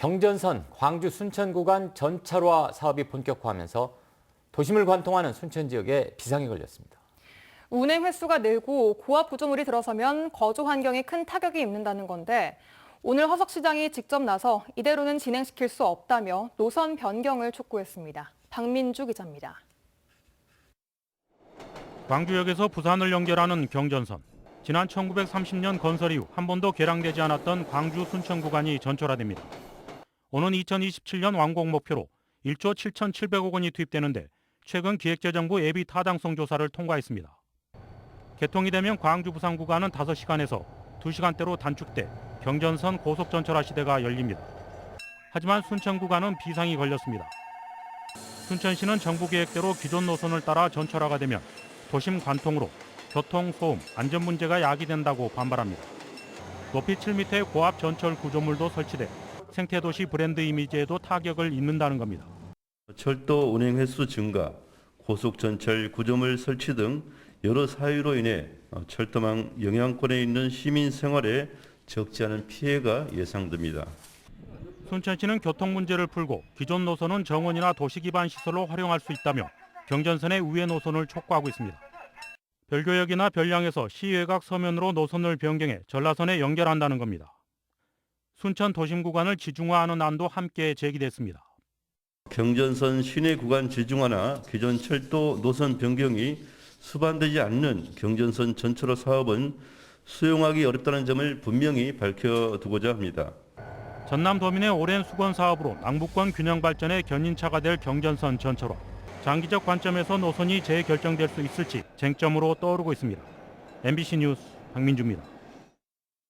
경전선 광주 순천 구간 전철화 사업이 본격화하면서 도심을 관통하는 순천 지역에 비상이 걸렸습니다. 운행 횟수가 늘고 고압 구조물이 들어서면 거주 환경에 큰 타격이 입는다는 건데 오늘 허석 시장이 직접 나서 이대로는 진행시킬 수 없다며 노선 변경을 촉구했습니다. 박민주 기자입니다. 광주역에서 부산을 연결하는 경전선. 지난 1930년 건설 이후 한 번도 개량되지 않았던 광주 순천 구간이 전철화됩니다. 오는 2027년 완공 목표로 1조 7,700억 원이 투입되는데 최근 기획재정부 예비 타당성 조사를 통과했습니다. 개통이 되면 광주 부산 구간은 5시간에서 2시간대로 단축돼 경전선 고속전철화 시대가 열립니다. 하지만 순천 구간은 비상이 걸렸습니다. 순천시는 정부 계획대로 기존 노선을 따라 전철화가 되면 도심 관통으로 교통, 소음, 안전 문제가 야기된다고 반발합니다. 높이 7m의 고압 전철 구조물도 설치돼 생태도시 브랜드 이미지에도 타격을 입는다는 겁니다. 철도 운행 횟수 증가, 고속 전철 구조물 설치 등 여러 사유로 인해 어, 철도망 영향권에 있는 시민 생활에 적지 않은 피해가 예상됩니다. 순천시는 교통 문제를 풀고 기존 노선은 정원이나 도시 기반 시설로 활용할 수 있다며 경전선의 우회 노선을 촉구하고 있습니다. 별교역이나 별량에서 시외곽 서면으로 노선을 변경해 전라선에 연결한다는 겁니다. 순천 도심 구간을 지중화하는 안도 함께 제기됐습니다. 경전선 시내 구간 지중화나 기존 철도 노선 변경이 수반되지 않는 경전선 전철화 사업은 수용하기 어렵다는 점을 분명히 밝혀두고자 합니다. 전남도민의 오랜 수건 사업으로 남북권 균형 발전의 견인차가 될 경전선 전철화. 장기적 관점에서 노선이 재결정될 수 있을지 쟁점으로 떠오르고 있습니다. MBC 뉴스 박민주입니다.